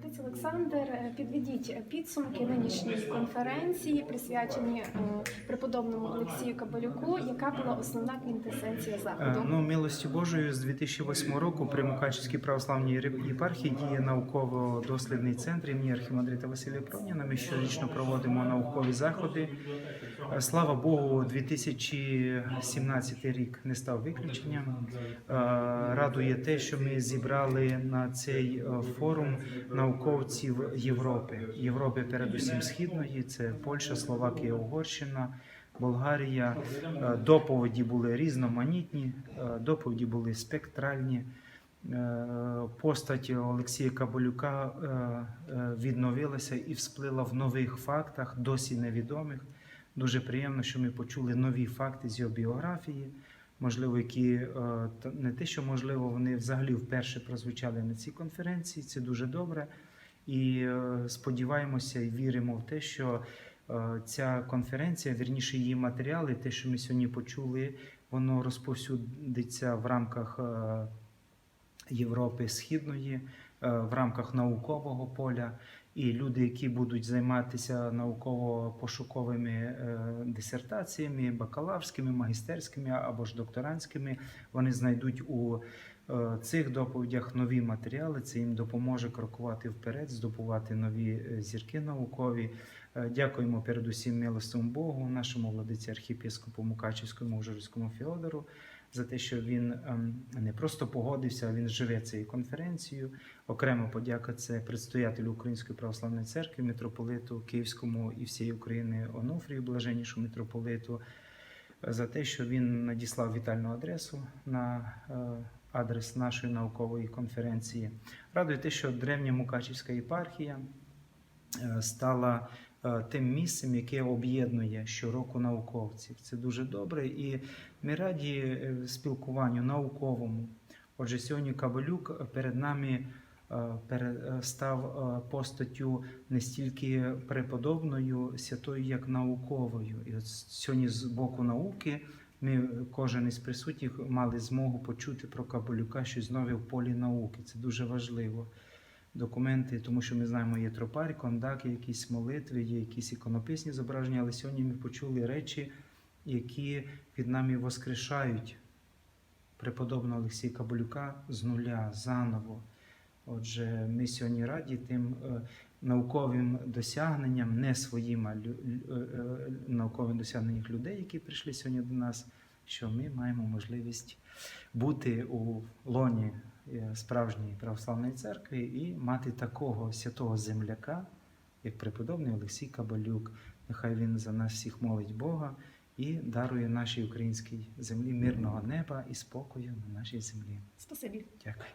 Отець Олександр, е, підведіть підсумки нинішньої конференції, присвячені е, преподобному Олексію Кабалюку. Яка була основна квінтесенція Е, заходу? Ну, милості Божою, з 2008 року при Мукачівській православній єпархії діє науково-дослідний центр імені Архімандрита Василія Проніна. Ми щорічно проводимо наукові заходи. Слава Богу, 2017 рік не став виключенням. Радує те, що ми зібрали на цей форум науковців Європи. Європи, передусім східної, це Польща, Словакія, Угорщина. Болгарія. Е, Доповіді були різноманітні, е, доповіді були спектральні. Е, Постать Олексія Кабалюка е, відновилася і всплила в нових фактах, досі невідомих. Дуже приємно, що ми почули нові факти з його біографії, можливо, які е, не те, що можливо, вони взагалі вперше прозвучали на цій конференції. Це дуже добре. І е, сподіваємося і віримо в те, що е, ця конференція, вірніше її матеріали, те, що ми сьогодні почули, воно розповсюдиться в рамках Європи Східної, в рамках наукового поля. І люди, які будуть займатися науково-пошуковими е, дисертаціями, бакалаврськими, магістерськими або ж докторантськими, вони знайдуть у е, цих доповідях нові матеріали. Це їм допоможе крокувати вперед, здобувати нові е, зірки наукові. Дякуємо передусім милостивому Богу, нашому владиці архієпископу Мукачівському Ужгородському Феодору за те, що він ем, не просто погодився, а він живе цією конференцією. Окремо подяка це предстоятелю Української православної церкви, митрополиту Київському і всієї України Онуфрію, блаженнішому митрополиту, за те, що він надіслав вітальну адресу на е, адрес нашої наукової конференції. Радує те, що древня Мукачівська єпархія е, стала тим місцем, яке об'єднує щороку науковців. Це дуже добре, і ми раді е, спілкуванню науковому. Отже, сьогодні Кабелюк перед нами е, е, став е, постаттю не стільки преподобною, святою, як науковою. І от сьогодні з боку науки ми, кожен із присутніх, мали змогу почути про Кабелюка щось нове в полі науки. Це дуже важливо. Документи, тому що ми знаємо, є тропарь, кондак, є якісь молитви, є якісь іконописні зображення, але сьогодні ми почули речі, які від нами воскрешають преподобного Олексія Кабалюка з нуля, заново. Отже, ми сьогодні раді тим е, науковим досягненням, не своїм, а е, е, науковим досягненням людей, які прийшли сьогодні до нас, що ми маємо можливість бути у лоні е, справжньої православної церкви і мати такого святого земляка, як преподобний Олексій Кабалюк. Нехай він за нас всіх молить Бога і дарує нашій українській землі мирного неба і спокою на нашій землі. Спасибі. Дякую.